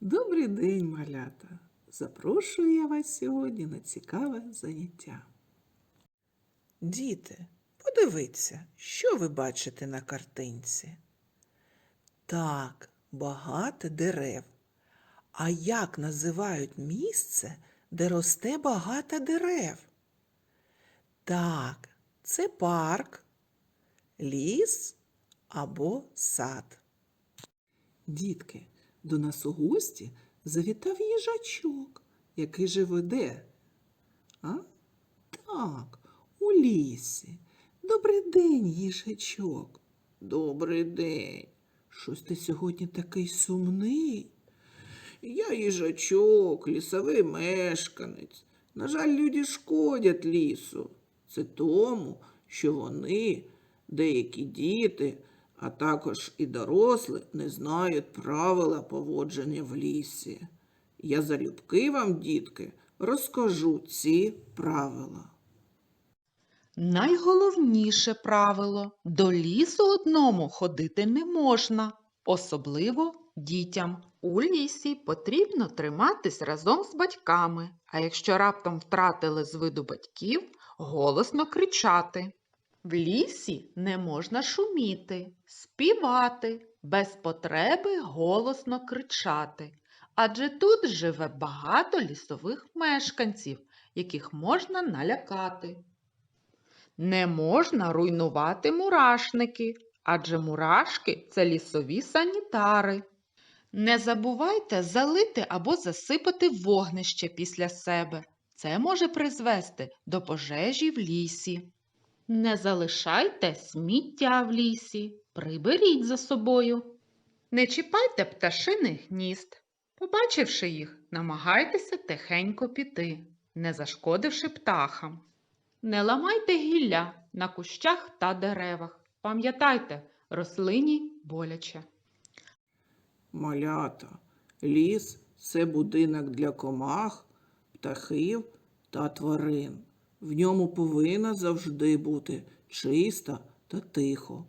Добрий день, малята! Запрошую я вас сьогодні на цікаве заняття. Діти, подивіться, що ви бачите на картинці. Так, багато дерев. А як називають місце, де росте багато дерев? Так, це парк, ліс або сад. Дітки, до нас у гості завітав їжачок, який живе де? А? Так, у лісі. Добрий день, їжачок. Добрий день. Щось ти сьогодні такий сумний. Я їжачок, лісовий мешканець. На жаль, люди шкодять лісу. Це тому, що вони, деякі діти, а також і дорослі, не знають правила поводження в лісі. Я залюбки вам, дітки, розкажу ці правила. Найголовніше правило до лісу одному ходити не можна, особливо дітям. У лісі потрібно триматись разом з батьками, а якщо раптом втратили з виду батьків, голосно кричати. В лісі не можна шуміти, співати, без потреби голосно кричати, адже тут живе багато лісових мешканців, яких можна налякати. Не можна руйнувати мурашники, адже мурашки це лісові санітари. Не забувайте залити або засипати вогнище після себе. Це може призвести до пожежі в лісі. Не залишайте сміття в лісі, приберіть за собою. Не чіпайте пташиних гнізд. Побачивши їх, намагайтеся тихенько піти, не зашкодивши птахам. Не ламайте гілля на кущах та деревах. Пам'ятайте, рослині боляче. Малята, ліс це будинок для комах, птахів та тварин. В ньому повинно завжди бути чисто та тихо.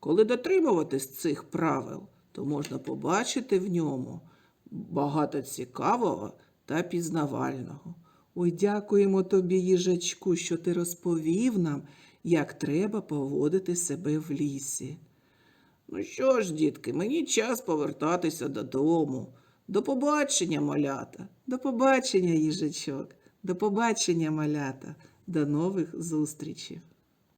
Коли дотримуватись цих правил, то можна побачити в ньому багато цікавого та пізнавального. Ой, дякуємо тобі, їжачку, що ти розповів нам, як треба поводити себе в лісі. Ну що ж, дітки, мені час повертатися додому. До побачення, малята. До побачення, їжачок. До побачення, малята. До нових зустрічей.